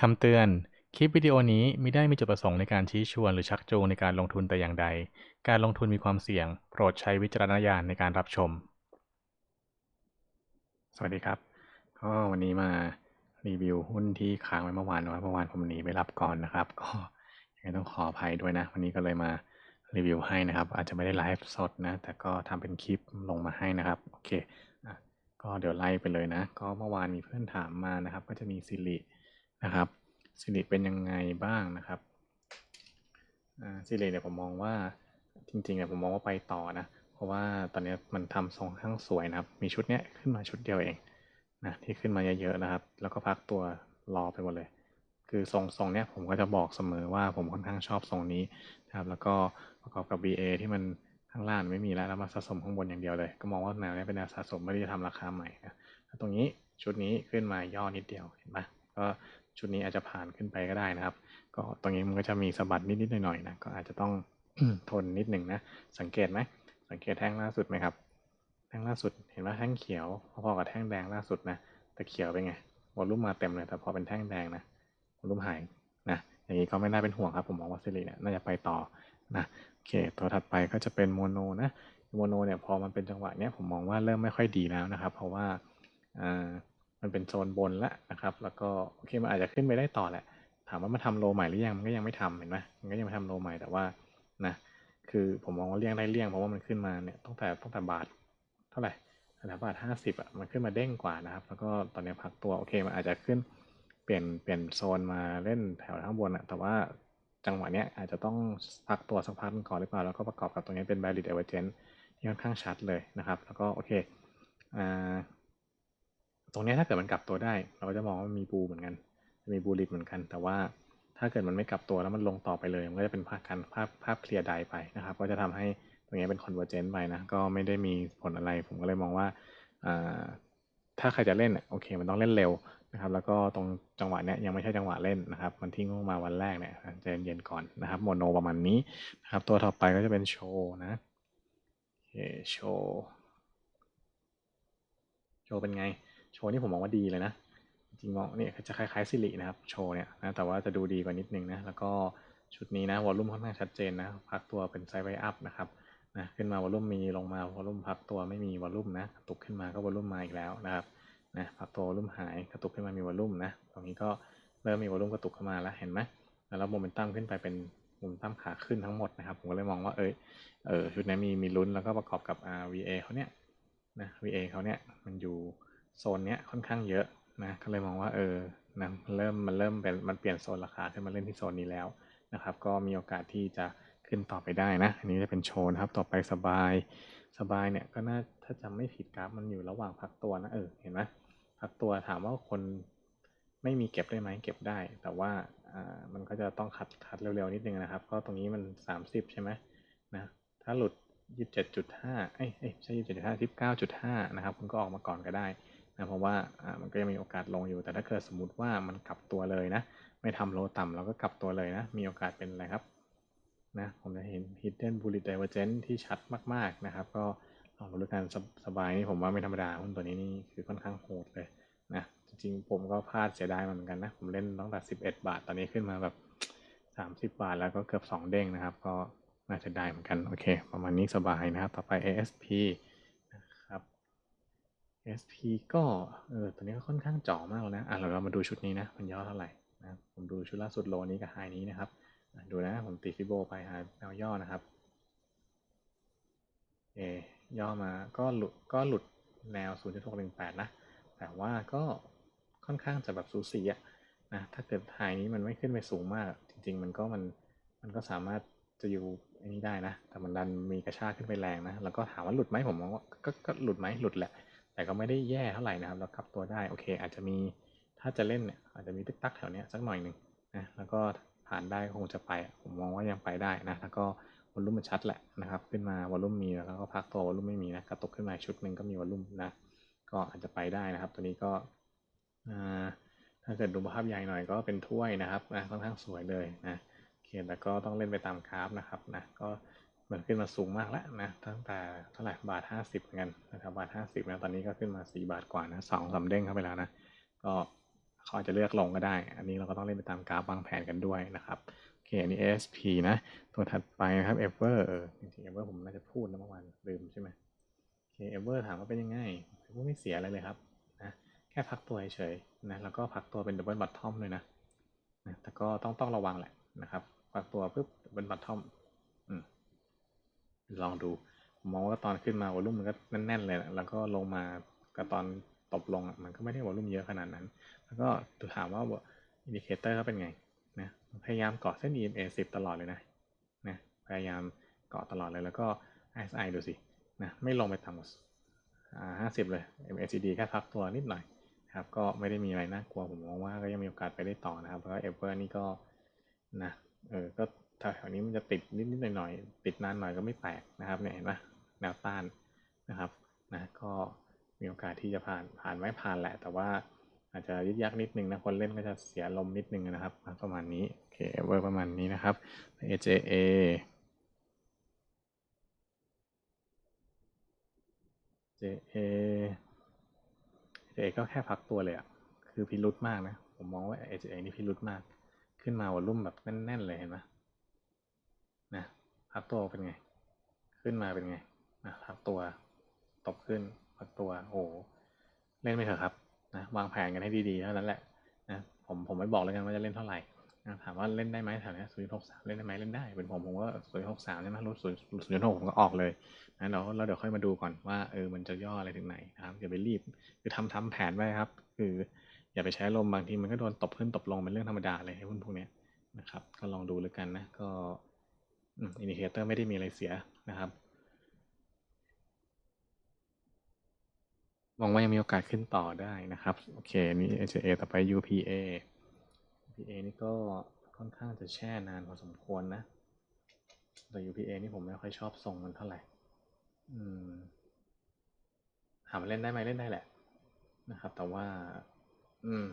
คำเตือน คลิปวิดีโอนี้มิได้มีจุดประสงค์ในการชี้ชวนหรือชักจูงในการลงทุนแต่อย่างใด การลงทุนมีความเสี่ยง โปรดใช้วิจารณญาณในการรับชม สวัสดีครับ ก็วันนี้มารีวิวหุ้นที่ค้างไว้เมื่อวานนะเมื่อวานผมหนีไปรับก่อนนะครับ ก็ยังไงต้องขออภัยด้วยนะ วันนี้ก็เลยมารีวิวให้นะครับ อาจจะไม่ได้ไลฟ์สดนะ แต่ก็ทำเป็นคลิปลงมาให้นะครับ โอเค ก็เดี๋ยวไล่ไปเลยนะ ก็เมื่อวานมีเพื่อนถามมานะครับ ก็จะมีสิริ นะครับสิริเป็นยังไงบ้างนะครับสิริเนี่ยผมมองว่าจริงๆเนี่ยผมมองว่าไปต่อนะ เพราะว่าตอนนี้มันทำทรงข้างสวยนะครับ มีชุดเนี้ยขึ้นมาชุดเดียวเองนะที่ขึ้นมาเยอะๆนะครับ แล้วก็พักตัวรอไปหมดเลย คือทรงทรงเนี้ยผมก็จะบอกเสมอว่าผมค่อนข้างชอบทรงนี้นะครับ แล้วก็ประกอบกับ VA ที่มันข้างล่างไม่มีแล้วแล้วมาสะสมข้างบนอย่างเดียวเลย ก็มองว่าแนวนี้เป็นแนวสะสมไม่ได้จะทำราคาใหม่นะตรงนี้ชุดนี้ขึ้นมาย่อนิดเดียวเห็นปะก็ ชุดนี้อาจจะผ่านขึ้นไปก็ได้นะครับ ก็ตรงนี้มันก็จะมีสะบัดนิดๆหน่อยๆนะก็อาจจะต้องทนนิดหนึ่งนะสังเกตไหมสังเกตแท่งล่าสุดไหมครับ แท่งล่าสุดเห็นว่าแท่งเขียวพอๆกับแท่งแดงล่าสุดนะแต่เขียวเป็นไงวอลลุ่มมาเต็มเลยแต่พอเป็นแท่งแดงนะวอลลุ่มหายนะอย่างนี้ก็ไม่น่าเป็นห่วงครับผมมองว่าซิลิเนี่ยน่าจะไปต่อนะโอเคตัวถัดไปก็จะเป็นโมโนนะโมโนเนี่ยพอมันเป็นจังหวะเนี้ยผมมองว่าเริ่มไม่ค่อยดีแล้วนะครับ เพราะว่าอ่า มันเป็นโซนบนแล้วนะครับ แล้วก็โอเคมันอาจจะขึ้นไปได้ต่อแหละ ถามว่ามันทำโลใหม่หรือยังมันก็ยังไม่ทำเห็นไหมมันก็ยังไม่ทำโลใหม่แต่ว่านะคือผมมองว่าเลี่ยงได้เลี่ยงเพราะว่ามันขึ้นมาเนี่ยตั้งแต่ตั้งแต่บาทเท่าไหร่ตั้งแต่บาทห้าสิบอะมันขึ้นมาเด้งกว่านะครับ แล้วก็ตอนนี้พักตัวโอเคมันอาจจะขึ้นเปลี่ยนเปลี่ยนโซนมาเล่นแถวข้างบนอะแต่ว่าจังหวะเนี้ยอาจจะต้องพักตัวสักพักหนึ่งก่อนหรือเปล่าแล้วก็ประกอบกับตรงนี้เป็น valid divergence ที่ค่อนข้างชัดเลยนะครับ แล้วก็โอเคอ่า ตรงนี้ถ้าเกิดมันกลับตัวได้ เราก็จะมองว่ามันมีบูเหมือนกัน มีบูลิตเหมือนกัน แต่ว่าถ้าเกิดมันไม่กลับตัวแล้วมันลงต่อไปเลย มันก็จะเป็นภาพการภาพภาพเคลียร์ไดไปนะครับ ก็จะทำให้ตรงนี้เป็นคอนเวอร์เจนต์ไปนะ ก็ไม่ได้มีผลอะไร ผมก็เลยมองว่าถ้าใครจะเล่นโอเค มันต้องเล่นเร็วนะครับ แล้วก็ตรงจังหวะเนี้ยยังไม่ใช่จังหวะเล่นนะครับ มันทิ้งลงมาวันแรกเนี่ยใจเย็นๆก่อนนะครับโมโนประมาณนี้นะครับ ตัวต่อไปก็จะเป็นโชว์นะโอเคโชว์โชว์เป็นไง โชว์นี่ผมมองว่าดีเลยนะ จริงๆมองเนี่ยจะคล้ายๆซิลินะครับ โชว์เนี่ยนะแต่ว่าจะดูดีกว่านิดนึงนะ แล้วก็ชุดนี้นะวอลลุ่มค่อนข้างชัดเจนนะพักตัวเป็นไซด์ไวอัพนะครับนะขึ้นมาวอลลุ่มมีลงมาวอลลุ่มพักตัวไม่มีวอลลุ่มนะกระตุกขึ้นมาก็วอลลุ่มมาอีกแล้วนะครับนะพักตัววอลลุ่มหายกระตุกขึ้นมามีวอลลุ่มนะตรงนี้ก็เริ่มมีวอลลุ่มกระตุกเข้ามาแล้วเห็นไหมแล้วโมเมนตัมขึ้นไปเป็นโมเมนตัมขาขึ้นทั้งหมดนะครับ ผมก็เลยมองว่าเออเออชุดนี้มีมีลุ้นแล้วก็ประกอบกับ RVA เขาเนี่ยนะ VA เขาเนี่ยมันอยู่ โซนเนี้ยค่อนข้างเยอะนะก็เลยมองว่าเออนะมันเริ่มมันเริ่มเป็นมันเปลี่ยนโซนราคาขึ้นมาเล่นที่โซนนี้แล้วนะครับ ก็มีโอกาสที่จะขึ้นต่อไปได้นะ อันนี้จะเป็นโชนครับ ต่อไปสบายสบายเนี่ยก็น่าถ้าจำไม่ผิดกราฟมันอยู่ระหว่างพักตัวนะเออเห็นไหมพักตัวถามว่าคนไม่มีเก็บได้ไหมเก็บได้ แต่ว่าอ่ามันก็จะต้องคัดคัดเร็วๆนิดนึงนะครับ ก็ตรงนี้มัน 30 ใช่ไหมนะถ้าหลุด 27.5เอ้ยเอ้ยไม่ใช่ 27.5 19.5 นะครับ คุณก็ออกมาก่อนก็ได้ นะเพราะว่ามันก็ยังมีโอกาสลงอยู่แต่ถ้าเกิดสมมติว่ามันกลับตัวเลยนะไม่ทำโลต่ำเราก็กลับตัวเลยนะมีโอกาสเป็นอะไรครับนะผมจะเห็น hidden bullish divergence ที่ชัดมากๆนะครับ ก็ลองดูด้วยกันสสบายนี่ผมว่าไม่ธรรมดาหุ้นตัวนี้นี่คือค่อนข้างโหดเลยนะจริงๆผมก็พลาดเสียดายเหมือนกันนะ ผมเล่นตั้งแต่11 บาท ตอนนี้ขึ้นมาแบบ 30 บาทแล้วก็เกือบ 2 เด้งนะครับ ก็น่าจะได้เหมือนกัน โอเค ประมาณนี้สบายนะครับ ต่อไป ASP SP ก็เออตัวนี้ก็ค่อนข้างจ่อมากแล้วนะ อะเราเรามาดูชุดนี้นะ มันย่อเท่าไหร่นะผมดูชุดล่าสุดโลนี้กับไฮนี้นะครับดูนะผมตีฟิโบไปหาแนวย่อนะครับเอย่อมาก็หลุดก็หลุดแนว 0.618 นะ แต่ว่าก็ค่อนข้างจะแบบสูสีอะนะถ้าเกิดไฮนี้มันไม่ขึ้นไปสูงมาก จริง ๆ มันก็มันมันก็สามารถจะอยู่อันนี้ได้นะ แต่มันดันมีกระชากขึ้นไปแรงนะ แล้วก็ถามว่าหลุดไหมผมมองว่าก็หลุดไหมหลุดแหละ แต่ก็ไม่ได้แย่เท่าไหร่นะครับแล้วกลับตัวได้โอเค อาจจะมีถ้าจะเล่นเนี่ยอาจจะมีตึกตักแถวเนี้ยสักหน่อยหนึ่งนะแล้วก็ผ่านได้คงจะไปผมมองว่ายังไปได้นะแล้วก็วอลลุ่มมันชัดแหละนะครับ ขึ้นมาวอลลุ่มมีแล้วก็พักตัววอลลุ่มไม่มีนะกระตุกขึ้นมาชุดหนึ่งก็มีวอลลุ่มนะก็อาจจะไปได้นะครับ ตัวนี้ก็ถ้าเกิดดูภาพใหญ่หน่อยก็เป็นถ้วยนะครับนะค่อนข้างสวยเลยนะโอเคแต่ก็ต้องเล่นไปตามกราฟนะครับนะก็ มันขึ้นมาสูงมากแล้วนะตั้งแต่เท่าไหร่บาทห้าสิบเหมือนกันนะครับบาทห้าสิบนะตอนนี้ก็ขึ้นมาสี่บาทกว่านะสองสาเด้งเข้าไปแล้วนะก็เขาอาจจะเลือกลงก็ได้ อันนี้เราก็ต้องเล่นไปตามกราฟวางแผนกันด้วยนะครับโอเคอันนี้ ASP นะ ตัวถัดไปนะครับ Ever เออจริงๆ Ever ผมน่าจะพูดนะเมื่อวานลืมใช่ไหมโอเค Ever ถามว่าเป็นยังไงผมไม่เสียอะไรเลยครับนะแค่พักตัวเฉยๆนะแล้วก็พักตัวเป็น Double Bottom เลยนะนะแต่ก็ต้องต้องระวังแหละนะครับพักตัวปุ๊บ Double Bottom อืม ลองดูผมมองว่าตอนขึ้นมาวอลุ่มมันก็แน่นๆเลย แล้วก็ลงมากับตอนตบลงมันก็ไม่ได้วอลุ่มเยอะขนาดนั้น แล้วก็ถามว่าอินดิเคเตอร์เขาเป็นไงนะพยายามเกาะเส้น EMA 10 ตลอดเลยนะนะพยายามเกาะตลอดเลยแล้วก็ RSI ดูสินะไม่ลงไปต่ำกว่าห้าสิบเลย MACD แค่พักตัวนิดหน่อยครับก็ไม่ได้มีอะไรน่ากลัวผมมองว่าก็ยังมีโอกาสไปได้ต่อนะครับเพราะว่า e v e r นี่ก็นะเออก็ แถวนี้มันจะติดนิดๆหน่อยๆติดนานหน่อยก็ไม่แปลกนะครับเนี่ยเห็นไหมแนวต้านนะครับนะก็มีโอกาสที่จะผ่านผ่านไม่ผ่านแหละ แต่ว่าอาจจะยึกยักนิดนึงนะคนเล่นก็จะเสียลมนิดนึงนะครับ ประมาณนี้โอเคเวอร์ประมาณนี้นะครับ AJA JA JA ก็แค่พักตัวเลยอะคือพิรุธมากนะ ผมมองว่า AJA นี่พิรุธมาก ขึ้นมาวอลุ่มแบบแน่น ๆ เลยเห็นไหม พักตัวเป็นไง ขึ้นมาเป็นไงนะพักตัวตบขึ้นพักตัวโอ้เล่นไม่เถอะครับนะวางแผนกันให้ดีๆเท่านั้นแหละนะผมผมไม่บอกแล้วกันว่าจะเล่นเท่าไหร่นะถามว่าเล่นได้ไหมแถวนี้ศูนย์หกสามเล่นได้ไหมเล่นได้ เป็นผมผมก็ศูนย์หกสามใช่ไหมรู้ศูนย์ศูนย์หกผมก็ออกเลยนะเราเราเดี๋ยวค่อยมาดูก่อนว่าเออมันจะย่ออะไรถึงไหนนะครับอย่าไปรีบคือทำทำแผนไว้ครับ คืออย่าไปใช้ลมบางทีมันก็โดนตบขึ้นตบลงเป็นเรื่องธรรมดาเลยให้พวกนี้นะครับ ก็ลองดูแล้วกันนะก็ อินดิเคเตอร์ไม่ได้มีอะไรเสียนะครับมองว่ายังมีโอกาสขึ้นต่อได้นะครับ โอเค นี่ HA ต่อไป UPA UPA นี่ก็ค่อนข้างจะแช่นานพอสมควรนะ แต่ UPA นี่ผมไม่ค่อยชอบทรงมันเท่าไหร่ อืม ถามาเล่นได้ไหมเล่นได้แหละ นะครับ แต่ว่า อืม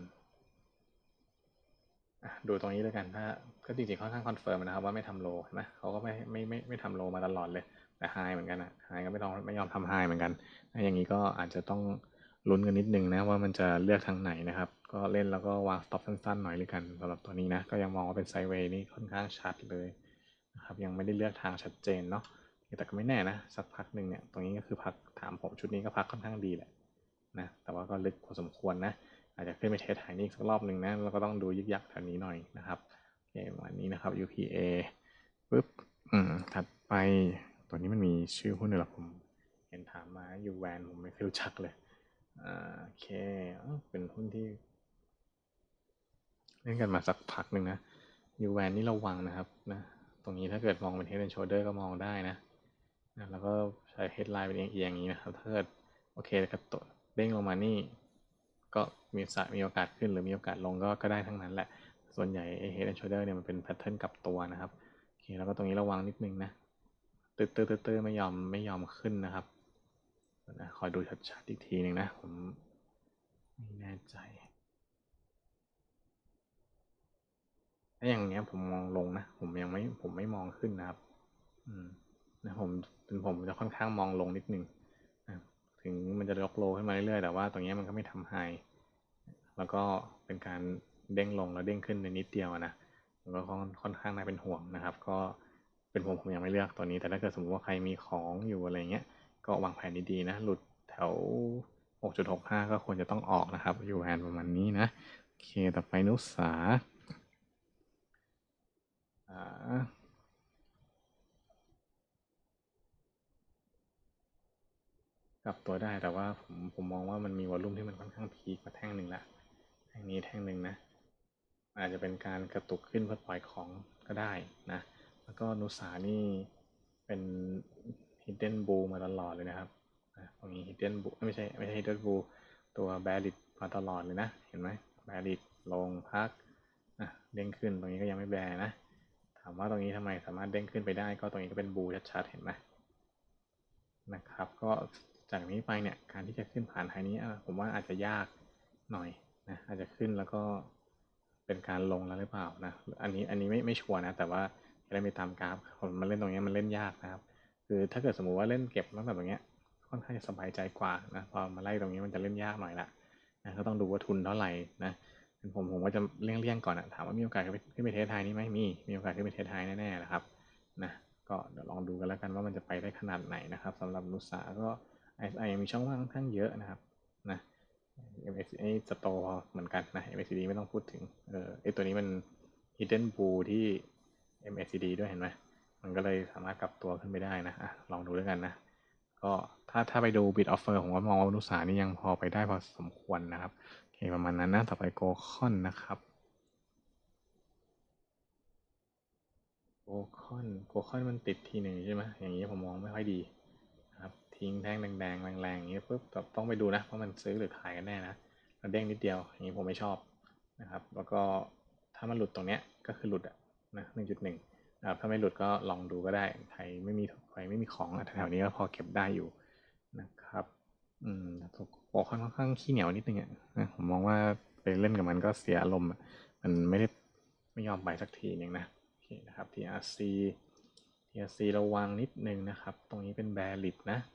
ดูตรงนี้แล้วกันถ้าก็จริงๆค่อนข้างคอนเฟิร์มนะครับว่าไม่ทำโลนะเขาก็ไม่ไม่ไม่ไม่ทำโลมาตลอดเลยแต่ไฮเหมือนกันอะไฮก็ไม่ต้องไม่ยอมทำไฮเหมือนกันถ้าอย่างนี้ก็อาจจะต้องลุ้นกันนิดนึงนะว่ามันจะเลือกทางไหนนะครับ ก็เล่นแล้วก็วางสต็อปสั้นๆหน่อยเลยกันสำหรับตัวนี้นะก็ยังมองว่าเป็นไซเวย์นี่ค่อนข้างชัดเลยนะครับยังไม่ได้เลือกทางชัดเจนเนาะแต่ก็ไม่แน่นะสักพักหนึ่งเนี่ยตรงนี้ก็คือพักถามผมชุดนี้ก็พักค่อนข้างดีแหละนะแต่ว่าก็ลึกพอสมควรนะ อาจจะขึ้นไปเทสถ่ายนี่สักรอบหนึ่งนะแล้วก็ต้องดูยึกยักแถวนี้หน่อยนะครับโอเควันนี้นะครับ UPA ปุ๊บอืมถัดไปตัวนี้มันมีชื่อหุ้นด้วยหรอผม เห็นถามมายูแวนผมไม่เคยรู้จักเลยอ่าโอเคเป็นหุ้นที่เล่นกันมาสักพักหนึ่งนะยูแวนนี่ระวังนะครับนะตรงนี้ถ้าเกิดมองเป็น head and shoulder ก็มองได้นะนะแล้วก็ใช้ headline เป็นเอียงๆอย่างนี้นะครับถ้าเกิดโอเคกระตุเด้งลงมานี่ ก็ มีสมีโอกาสขึ้นหรือมีโอกาสลงก็ก็ได้ทั้งนั้นแหละ ส่วนใหญ่ head and shoulder เนี่ยมันเป็นแพทเทิร์นกลับตัวนะครับโอเคแล้วก็ตรงนี้ระวังนิดนึงนะตื้อตื้อตื้อไม่ยอมไม่ยอมขึ้นนะครับนะคอยดูชัดๆอีกทีหนึ่งนะผมไม่แน่ใจถ้าอย่างเงี้ยผมมองลงนะ ผมยังไม่ผมไม่มองขึ้นนะครับ อืมนะผมเป็นผมจะค่อนข้างมองลงนิดนึงนะถึงมันจะยกโลขึ้นมาเรื่อยๆแต่ว่าตรงนี้มันก็ไม่ทำไฮ แล้วก็เป็นการเด้งลงแล้วเด้งขึ้นในนิดเดียวนะมันก็ค่อนข้างน่าเป็นห่วงนะครับ ก็เป็นผมผมยังไม่เลือกตัวนี้ แต่ถ้าเกิดสมมติว่าใครมีของอยู่อะไรเงี้ยก็วางแผนดีๆนะ หลุดแถว 6.65 ก็ควรจะต้องออกนะครับ อยู่แฮนประมาณนี้นะโอเคต่อไปนุสาอ่ากลับตัวได้แต่ว่าผมผมมองว่ามันมีวอลลุ่มที่มันค่อนข้างพีคมาแท่งหนึ่งละแท่ งนี้แท่งหนึ่งนะ อาจจะเป็นการกระตุกขึ้นเพื่อปล่อยของก็ได้นะ แล้วก็นุสานี่เป็น hidden bull มาตลอดเลยนะครับตรงนี้ hidden bull ไม่ใช่ไม่ใช่ hidden bull ตัว bearish มาตลอดเลยนะ เห็นไหม bearish ลงพักนะเด้งขึ้นตรงนี้ก็ยังไม่แบนะ ถามว่าตรงนี้ทำไมสามารถเด้งขึ้นไปได้ก็ตรงนี้ก็เป็นบูชัดๆเห็นไหมนะครับ ก็จากนี้ไปเนี่ยการที่จะขึ้นผ่านไฮนี้ผมว่าอาจจะยากหน่อย นะอาจจะขึ้นแล้วก็เป็นการลงแล้วหรือเปล่านะอันนี้อันนี้ไม่ไม่ชัวร์นะ แต่ว่าจะได้ไปตามกราฟคนมาเล่นตรงนี้มันเล่นยากนะครับ คือถ้าเกิดสมมุติว่าเล่นเก็บตั้งแต่ตรงนี้ค่อนข้างจะสบายใจกว่านะพอมาไล่ตรงนี้มันจะเล่นยากหน่อยละนะก็ต้องดูว่าทุนเท่าไหร่นะผมผมก็จะเลี่ยงๆก่อนอะถามว่ามีโอกาสขึ้นไปเทสไทยนี่ไหมมีมีโอกาสขึ้นไปเทสไทยแน่ๆนะครับนะก็เดี๋ยวลองดูกันแล้วกันว่ามันจะไปได้ขนาดไหนนะครับสำหรับนุสาก็ RSI มีช่องว่างค่อนข้างเยอะนะครับนะ MACD สโตเหมือนกันนะ MACD ไม่ต้องพูดถึง เออไอตัวนี้มัน hidden bull ที่ MACD ด้วยเห็นไหม มันก็เลยสามารถกลับตัวขึ้นไปได้นะอะลองดูด้วยกันนะ ก็ถ้าถ้าไปดู bid offer ผมว่ามองว่านุสานี่ยังพอไปได้พอสมควรนะครับโอเคประมาณนั้นนะ ต่อไปโกคอนนะครับโกคอนโกคอนมันติดทีหนึ่งใช่ไหมอย่างนี้ผมมองไม่ค่อยดี ทิ้งแท่งแดงๆแรงๆอย่างนี้ปุ๊บต้องไปดูนะว่ามันซื้อหรือขายกันแน่นะแล้วเด้งนิดเดียวอย่างนี้ผมไม่ชอบนะครับ แล้วก็ถ้ามันหลุดตรงเนี้ยก็คือหลุดอะนะหนึ่งจุดหนึ่งนะครับถ้าไม่หลุดก็ลองดูก็ได้ใครไม่มีใครไม่มีของแถวๆนี้ก็พอเก็บได้อยู่นะครับอืมโกคอนค่อนข้างขี้เหนียวนิดนึงอะนะผมมองว่าไปเล่นกับมันก็เสียอารมณ์มันไม่ได้ไม่ยอมไปสักทีนึงนะโอเคนะครับ TRC TRC ระวังนิดนึงนะครับ ตรงนี้เป็นแบริดนะนะ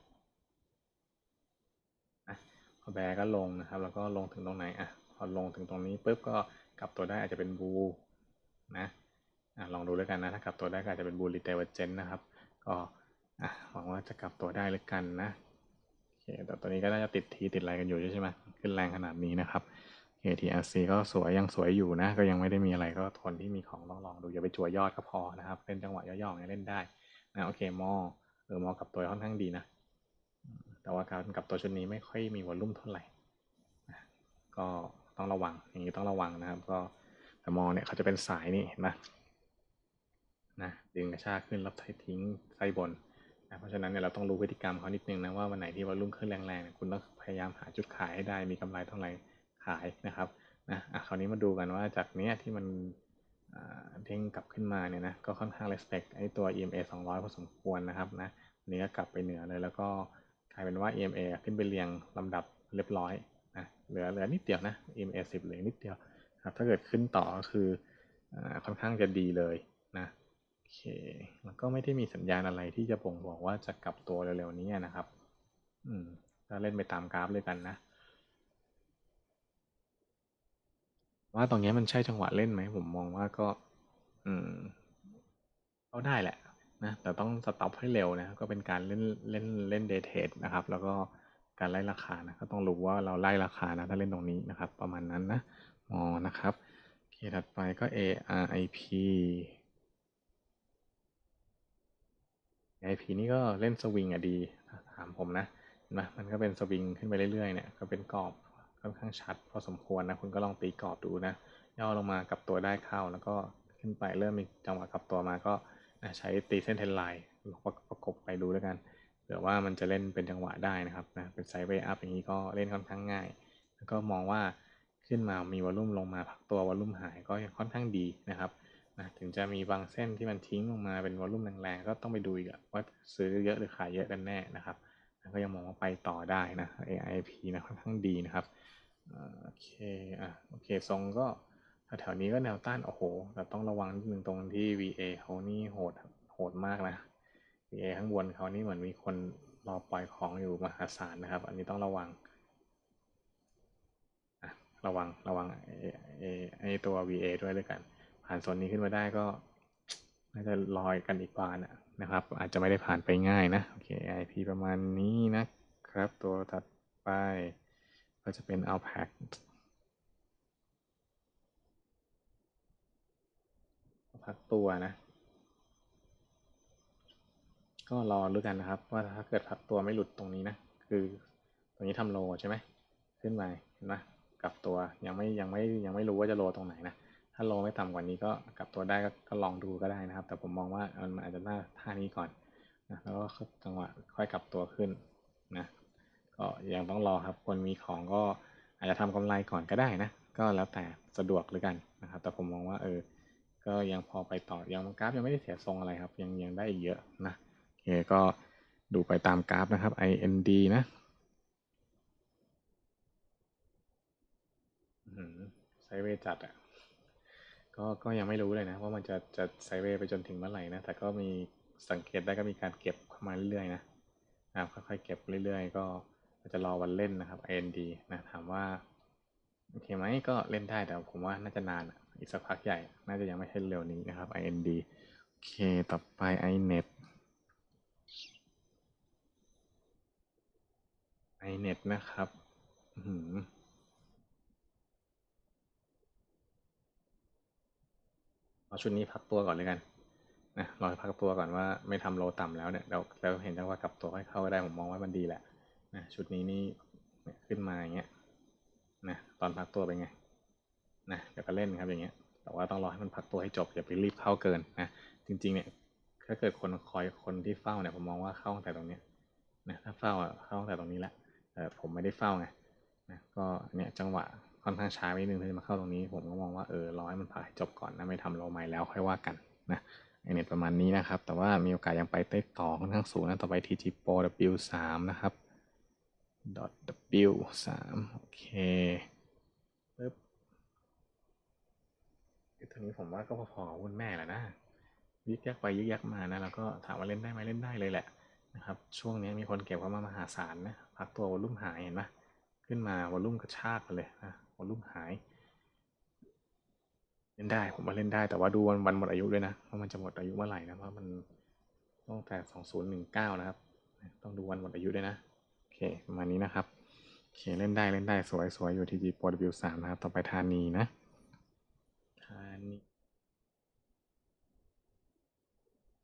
แบก็ลงนะครับ แล้วก็ลงถึงตรงไหนอะพอลงถึงตรงนี้ปุ๊บก็กลับตัวได้อาจจะเป็นบูนะอะลองดูแล้วกันนะถ้ากลับตัวได้ก็อาจจะเป็นบูริเตเวอร์เจนนะครับ ก็อะหวังว่าจะกลับตัวได้แล้วกันนะโอเคแต่ตัวนี้ก็น่าจะติดทีติดอะไรกันอยู่ใช่ไหมขึ้นแรงขนาดนี้นะครับ KTRC ก็สวยยังสวยอยู่นะ ก็ยังไม่ได้มีอะไรก็คนที่มีของต้องลองดูอย่าไปจั่วยอดก็พอนะครับเป็นจังหวะย่อๆเนี่ยเล่นได้นะโอเคมอเออมอกับตัวค่อนข้างดีนะ แต่ว่าการกับตัวชุดนี้ไม่ค่อยมีวอลลุ่มเท่าไหร่ก็ต้องระวังอย่างนี้ต้องระวังนะครับ ก็แต่มอเนี่ยเขาจะเป็นสายนี่เห็นไหมนะดึงกระชากขึ้นแล้วทิ้งไส้บนนะเพราะฉะนั้นเนี่ยเราต้องรู้พฤติกรรมเขานิดนึงนะว่าวันไหนที่วอลลุ่มขึ้นแรงๆคุณต้องพยายามหาจุดขายให้ได้มีกำไรเท่าไหร่ขายนะครับนะอะคราวนี้มาดูกันว่าจากเนี้ยที่มันเด้งกลับขึ้นมาเนี่ยนะก็ค่อนข้าง respect ไอ้ตัว EMA 200พอสมควรนะครับนะนี้ก็กลับไปเหนือเลยแล้วก็ กลายเป็นว่า EMA ขึ้นไปเรียงลำดับเรียบร้อยนะเหลือเหลือนิดเดียวนะ EMA 10เหลือนิดเดียวครับถ้าเกิดขึ้นต่อก็คืออค่อนข้างจะดีเลยนะโอเคแล้วก็ไม่ได้มีสัญญาณอะไรที่จะบ่งบอกว่าจะกลับตัวเร็วๆนี้นะครับอืมก็เล่นไปตามกราฟเลยกันนะ ว่าตรงนี้มันใช่จังหวะเล่นไหมผมมองว่าก็ อืมก็ได้แหละ นะแต่ต้องสต็อปให้เร็วนะก็เป็นการเล่นเล่นเล่นเดทเทดนะครับ แล้วก็การไล่ราคานะก็ต้องรู้ว่าเราไล่ราคานะถ้าเล่นตรงนี้นะครับ ประมาณนั้นนะมอนะครับโอเคถัดไปก็ ARIP AIP นี่ก็เล่นสวิงอะดีถามผมนะนะมันก็เป็นสวิงขึ้นไปเรื่อยๆเนี่ยก็เป็นกรอบค่อนข้างชัด พอสมควรนะคุณก็ลองตีกรอบดูนะย่อลงมากับตัวได้เข้าแล้วก็ขึ้นไปเริ่มมีจังหวะกับตัวมาก็ ใช้ตีเส้นเทนไลน์ประกบไปดูด้วกันเผื่อว่ามันจะเล่นเป็นจังหวะได้นะครับนะเป็นไซด์เวย์อัพอย่างนี้ก็เล่นค่อนข้างง่าย แล้วก็มองว่าขึ้นมามีวอลลุ่มลงมาพักตัววอลลุ่มหายก็ค่อนข้างดีนะครับนะถึงจะมีบางเส้นที่มันทิ้งลงมาเป็นวอลลุ่มแรงๆก็ต้องไปดูอีกว่าซื้อเยอะหรือขายเยอะกันแน่นะครับก็ยังมองว่าไปต่อได้นะ AIP นะค่อนข้างดีนะครับโอเคอะโอเคทรงก็ แถวนี้ก็แนวต้าน โอ้โห แต่ต้องระวังนิดนึงตรงที่ VA เขานี่โหดโหดมากนะ VA ข้างบนเขานี่เหมือนมีคนรอปล่อยของอยู่มหาศาลนะครับ อันนี้ต้องระวังระวังระวังไอ้ไอตัว VA ด้วยด้วยกัน ผ่านโซนนี้ขึ้นมาได้ก็น่าจะลอยกันอีกบานนะครับ อาจจะไม่ได้ผ่านไปง่ายนะโอเค IP ประมาณนี้นะครับ ตัวถัดไปก็จะเป็น Alpac ักตัวนะ ก็รอดูกันนะครับ ว่าถ้าเกิดพักตัวไม่หลุดตรงนี้นะ คือตรงนี้ทำโลใช่ไหมขึ้นมาเห็นไหมกลับตัวยังไม่ยังไม่ยังไม่รู้ว่าจะโลตรงไหนนะถ้าโลไม่ต่ำกว่านี้ก็กลับตัวได้ก็ลองดูก็ได้นะครับ แต่ผมมองว่ามันอาจจะหน้าท่านี้ก่อนนะแล้วก็จังหวะค่อยกลับตัวขึ้นนะก็ยังต้องรอครับ คนมีของก็อาจจะทำกำไรก่อนก็ได้นะ ก็แล้วแต่สะดวกหรือกันนะครับ แต่ผมมองว่าเออ ก็ยังพอไปต่อ ยังกราฟยังไม่ได้เสียทรงอะไรครับ ยังยังได้อีกเยอะนะโอเคก็ดูไปตามกราฟนะครับ IND นะไซเวจัดอะก็ก็ยังไม่รู้เลยนะว่ามันจะจะไซเวไปจนถึงเมื่อไหร่นะ แต่ก็มีสังเกตได้ก็มีการเก็บเข้ามาเรื่อยๆนะนะค่อยๆเก็บเรื่อยๆ ก็จะรอวันเล่นนะครับ IND นะถามว่าโอเคไหมก็เล่นได้แต่ผมว่าน่าจะนานอะ อีกสักพักใหญ่ น่าจะยังไม่ใช่เร็วนี้นะครับ IND โอเค ต่อไป iNet iNet นะครับอื้อหือเอาชุดนี้พักตัวก่อนเลยกันนะรอพักตัวก่อนว่าไม่ทำโลต่ำแล้วเนี่ยเราเราเห็นจังหวะกลับตัวค่อยเข้าก็ได้ผมมองว่ามันดีแหละนะชุดนี้นี่ขึ้นมาอย่างเงี้ยนะตอนพักตัวเป็นไง นะเดี๋ยวก็เล่นครับอย่างเงี้ย แต่ว่าต้องรอให้มันพักตัวให้จบอย่าไปรีบเข้าเกินนะจริงๆเนี่ยถ้าเกิดคนคอยคนที่เฝ้าเนี่ยผมมองว่าเข้าตั้งแต่ตรงเนี้ยนะถ้าเฝ้าอะเข้าตั้งแต่ตรงนี้แหละแต่ผมไม่ได้เฝ้าไงนะก็เนี่ยจังหวะค่อนข้างช้าไปนิดนึงที่จะมาเข้าตรงนี้ ผมก็มองว่าเออรอให้มันพักจบก่อนนะไม่ทำโลใหม่แล้วค่อยว่ากันนะไอเน็ตประมาณนี้นะครับ แต่ว่ามีโอกาสยังไปได้ต่อค่อนข้างสูงนะต่อไป TG Pro W 3นะครับ W 3โอเคปึ๊บ ทีนี้ผมว่าก็พอๆกับหุ้นแม่แหละนะยึกยักไปยึกยักมานะแล้วก็ถามว่าเล่นได้ไหมเล่นได้เลยแหละนะครับช่วงนี้มีคนเก็บเข้ามามหาศาลนะพักตัววอลุ่มหายเห็นไหมขึ้นมาวอลุ่มกระชากมาเลยนะวอลุ่มหาย เล่นได้ผมว่าเล่นได้แต่ว่าดูวันวันหมดอายุด้วยนะว่ามันจะหมดอายุเมื่อไหร่นะเพราะมันตั้งแต่สองศูนย์หนึ่งเก้านะครับ ต้องดูวันหมดอายุด้วยนะโอเคประมาณนี้นะครับโอเคเล่นได้เล่นได้สวยสวยอยู่ที่ G Pro W 3นะครับต่อไปธานีนะธานี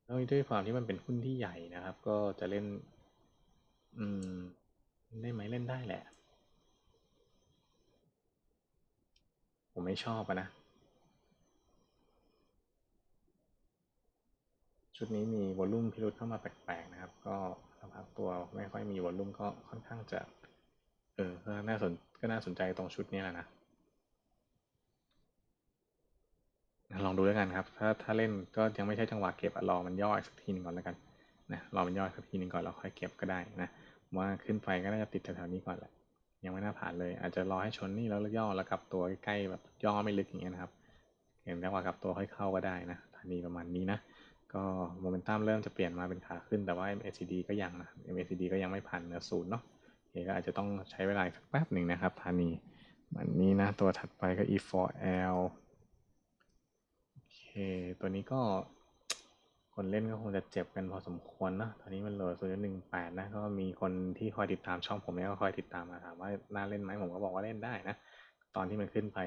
แล้วด้วยความที่มันเป็นหุ้นที่ใหญ่นะครับ ก็จะเล่น อืม ได้ไหมเล่นได้แหละ ผมไม่ชอบอะนะ ชุดนี้มีวอลลุ่มพิรุธเข้ามาแปลกๆนะครับ ก็สภาพตัวไม่ค่อยมีวอลลุ่มก็ค่อนข้างจะ เออก็น่าสนก็น่าสนใจตรงชุดนี้แหละนะ ลองดูแล้วกันครับ ถ้าถ้าเล่นก็ยังไม่ใช่จังหวะเก็บรอมันย่ออีกสักทีหนึ่งก่อนแล้วกันนะรอมันย่ออีกสักทีหนึ่งก่อนแล้วค่อยเก็บก็ได้นะว่าขึ้นไปก็น่าจะติดแถวๆนี้ก่อนแหละยังไม่น่าผ่านเลย อาจจะรอให้ชนนี่แล้วย่อแล้วกลับตัวใกล้ๆแบบย่อไม่ลึกอย่างเงี้ยนะครับ เห็นจังหวะกลับตัวค่อยเข้าก็ได้นะทานีประมาณนี้นะก็โมเมนตัมเริ่มจะเปลี่ยนมาเป็นขาขึ้นแต่ว่า MACD ก็ยังนะ MACD ก็ยังไม่ผ่านเหนือศูนย์เนาะโอก็อาจจะต้องใช้เวลาสักแป๊บหนึ่งนะครับธานีวันนี้นะตัวถัดไปก็ E4L ตัวนี้ก็คนเล่นก็คงจะเจ็บกันพอสมควรนะตอนนี้มันเหลือ0.18นะ ก็มีคนที่คอยติดตามช่องผมเนี่ยก็คอยติดตามมาถามว่าน่าเล่นไหมผมก็บอกว่าเล่นได้นะ ตอนที่มันขึ้นไป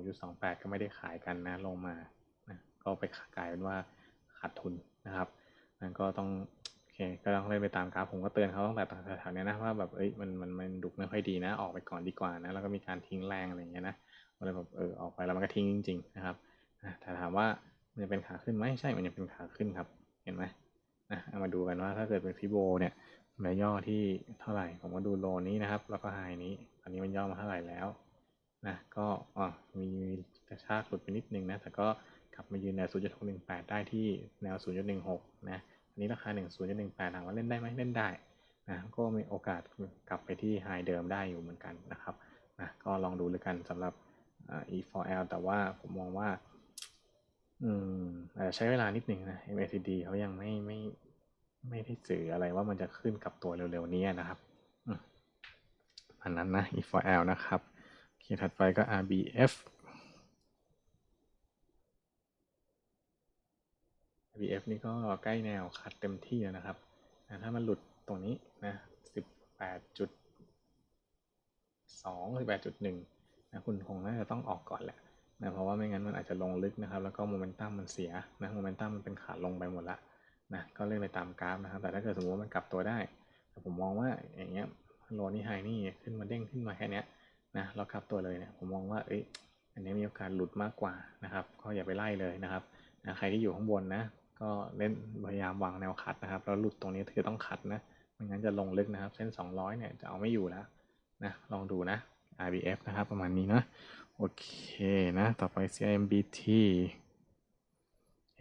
0.28ก็ไม่ได้ขายกันนะลงมานะก็ไปกลายเป็นว่าขาดทุนนะครับนั่นก็ต้องโอเคก็ต้องเล่นไปตามกราฟผมก็เตือนเขาตั้งแต่แถวๆนี้นะว่าแบบเอ้ยมันมันมันดุไม่ค่อยดีนะ ออกไปก่อนดีกว่านะแล้วก็มีการทิ้งแรงอะไรอย่างเงี้ยนะก็เลยแบบเออออกไปแล้วมันก็ทิ้งจริงๆนะครับ นะแต่ถามว่ามันจะเป็นขาขึ้นไหมใช่มันยังเป็นขาขึ้นครับเห็นไหมนะเอามาดูกันว่าถ้าเกิดเป็นฟิโบเนี่ยมันย่อที่เท่าไหร่ผมก็ดูโลนี้นะครับ แล้วก็ไฮนี้ตอนนี้มันย่อมาเท่าไหร่แล้วนะก็อ๋อมีกระชากหลุดไปนิดนึงนะแต่ก็กลับมายืนแนว 0.618 ได้ที่แนว 0.16 นะอันนี้ราคา 10.18ถามว่าเล่นได้ไหมเล่นได้นะก็มีโอกาสกลับไปที่ไฮเดิมได้อยู่เหมือนกันนะครับนะก็ลองดูเลยกันสำหรับ E4L แต่ว่าผมมองว่า อืมอาจจะใช้เวลานิดหนึ่งนะ MACD เขายังไม่ไม่ไม่ได้สื่ออะไรว่ามันจะขึ้นกับตัวเร็วๆนี้นะครับอันนั้นนะ E4L นะครับโอเคถัดไปก็ RBF RBF นี่ก็ใกล้แนวคัดเต็มที่แล้วนะครับถ้ามันหลุดตรงนี้นะ18จุด2 18.1นะคุณคงน่าจะต้องออกก่อนแหละ นะเพราะว่าไม่งั้นมันอาจจะลงลึกนะครับ แล้วก็โมเมนตัมมันเสียนะโมเมนตัมมันเป็นขาลงไปหมดละนะก็เล่นไปตามกราฟนะครับ แต่ถ้าเกิดสมมติว่ามันกลับตัวได้แต่ผมมองว่าอย่างเงี้ยโลนี่ไฮนี่ขึ้นมาเด้งขึ้นมาแค่นี้นะเรากลับตัวเลยเนี่ยผมมองว่าเอ้ยอันนี้มีโอกาสหลุดมากกว่านะครับ ก็อย่าไปไล่เลยนะครับนะใครที่อยู่ข้างบนนะ ก็เล่นพยายามวางแนวคัดนะครับแล้วหลุดตรงนี้คือต้องคัดนะไม่งั้นจะลงลึกนะครับ เส้น 200เนี่ยจะเอาไม่อยู่แล้วนะลองดูนะ RBF นะครับประมาณนี้นะ โอเคนะ ต่อไป CIMBT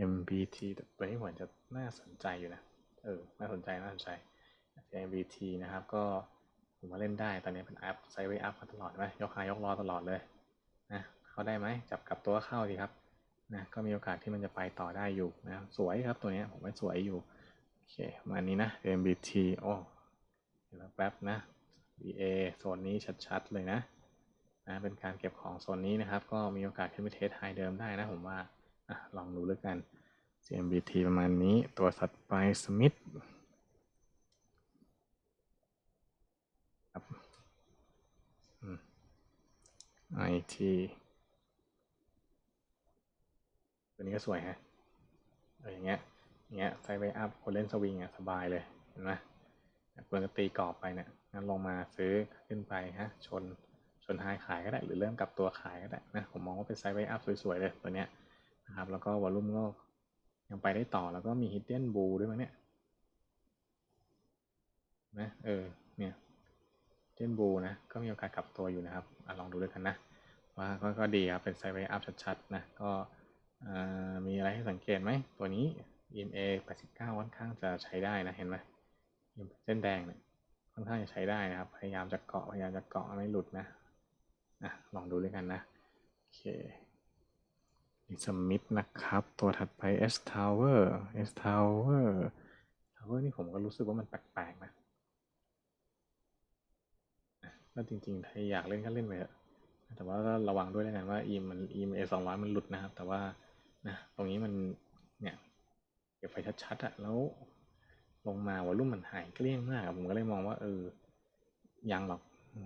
MBT ตัวนี้เหมือนจะน่าสนใจอยู่นะ เออ น่าสนใจ น่าสนใจ CIMBT นะครับ ก็ผมว่าเล่นได้ ตอนนี้เป็นอัพไซด์ไว้อัพมาตลอดไหมยกหายกรอตลอดเลยนะ เข้าได้ไหม จับกับตัวเข้าดีครับ นะ ก็มีโอกาสที่มันจะไปต่อได้อยู่นะ สวยครับตัวนี้ผมว่าสวยอยู่ โอเค มาณนี้นะ MBT โอ้เห็นแล้วแป๊บนะ BA โซนนี้ชัดๆเลยนะ นะเป็นการเก็บของโซนนี้นะครับ ก็มีโอกาสขึ้นไปเทสไฮเดิมได้นะผมว่าอลองดูแล้วกัน CMBT ประมาณนี้ตัวสัตว์ไปสมิธครับอืม IT ตัวนี้ก็สวยฮะเอออย่างเงี้ยอย่างเงี้ยไซด์ไวอัพคนเล่นสวิงอะสบายเลย เห็นไหมควรจะตีกรอบไปเนี่ยงั้นลงมาซื้อขึ้นไปฮะ ชน ชนไฮขายก็ได้หรือเริ่มกลับตัวขายก็ได้นะผมมองว่าเป็นไซด์ไวอัพสวยๆเลยตัวเนี้ยนะครับแล้วก็วอลลุ่มก็ยังไปได้ต่อแล้วก็มี hidden bull ด้วยมั้งเนี่ยนะเออเนี่ย hidden bull นะก็มีโอกาสกลับตัวอยู่นะครับอลองดูด้วยกันนะว่าก็ก็ดีครับเป็นไซด์ไวอัพชัดๆนะก็มีอะไรให้สังเกตไหมตัวนี้ EMA 89ค่อนข้างจะใช้ได้นะเห็นไหมเส้นแดงเนี่ยค่อนข้างจะใช้ได้นะครับ พยายามจะเกาะพยายามจะเกาะไม่หลุดนะ นะลองดูด้วยกันนะ โอเคสมิธนะครับ ตัวถัดไป S Tower S Tower Tower นี่ผมก็รู้สึกว่ามันแปลกๆนะก็จริงๆถ้าอยากเล่นก็เล่นไปเถอะแต่ว่าระวังด้วยแล้วกันว่า e มัน e เอสองร้อยมันหลุดนะครับ แต่ว่านะตรงนี้มันเนี่ยเก็บไฟชัดๆอะแล้วลงมาวอลุ่มมันหายเกลี้ยงมากผมก็เลยมองว่าเออยังหรอก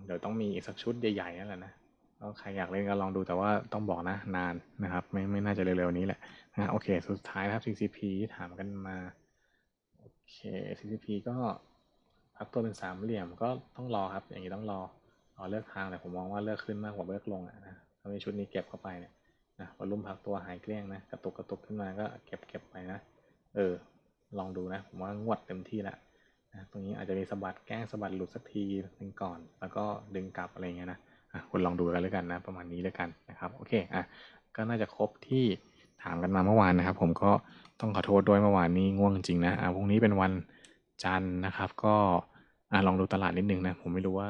เดี๋ยวต้องมีอีกสักชุดใหญ่ๆนั่นแหละนะ ก็ใครอยากเล่นก็ลองดูแต่ว่าต้องบอกนะนานนะครับ ไม่ไม่น่าจะเร็วๆนี้แหละนะโอเค สุดท้ายนะครับ CCP ที่ถามกันมา โอเค CCP ก็พักตัวเป็นสามเหลี่ยมก็ต้องรอครับ อย่างนี้ต้องรอรอเลือกทางแต่ผมมองว่าเลือกขึ้นมากกว่าเลือกลงอะนะถ้ามีชุดนี้เก็บเข้าไปเนี่ยนะวอลลุ่มพักตัวหายเกลี้ยงนะกระตุกกระตุกขึ้นมาก็เก็บเก็บไปนะเออลองดูนะผมว่างวดเต็มที่ล้วนะตรงนี้อาจจะมีสะบัดแกล้งสะบัดหลุดสักทีหนึ่งก่อน แล้วก็ดึงกลับอะไรเงี้ยนะ คุณลองดูกันแล้วกันนะ ประมาณนี้แล้วกันนะครับโอเคอะก็น่าจะครบที่ถามกันมาเมื่อวานนะครับ ผมก็ต้องขอโทษด้วยเมื่อวานนี้ง่วงจริงนะอะพรุ่งนี้เป็นวันจันทร์นะครับ ก็อะลองดูตลาดนิดนึงนะ ผมไม่รู้ว่า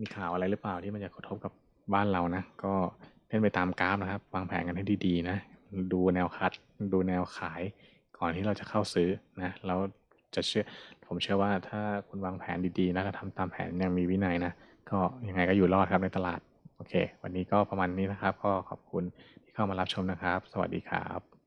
มีข่าวอะไรหรือเปล่าที่มันจะกระทบกับบ้านเรานะ ก็เล่นไปตามกราฟนะครับ วางแผนกันให้ดีๆนะ ดูแนวคัด ดูแนวขาย ก่อนที่เราจะเข้าซื้อนะแล้วจะเชื่อผมเชื่อว่าถ้าคุณวางแผนดีๆนะแล้วทำตามแผนอย่างมีวินัยนะ ก็ยังไงก็อยู่รอดครับในตลาด โอเค วันนี้ก็ประมาณนี้นะครับ ก็ขอบคุณที่เข้ามารับชมนะครับ สวัสดีครับ